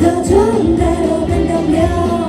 더 좋은 데로 간다면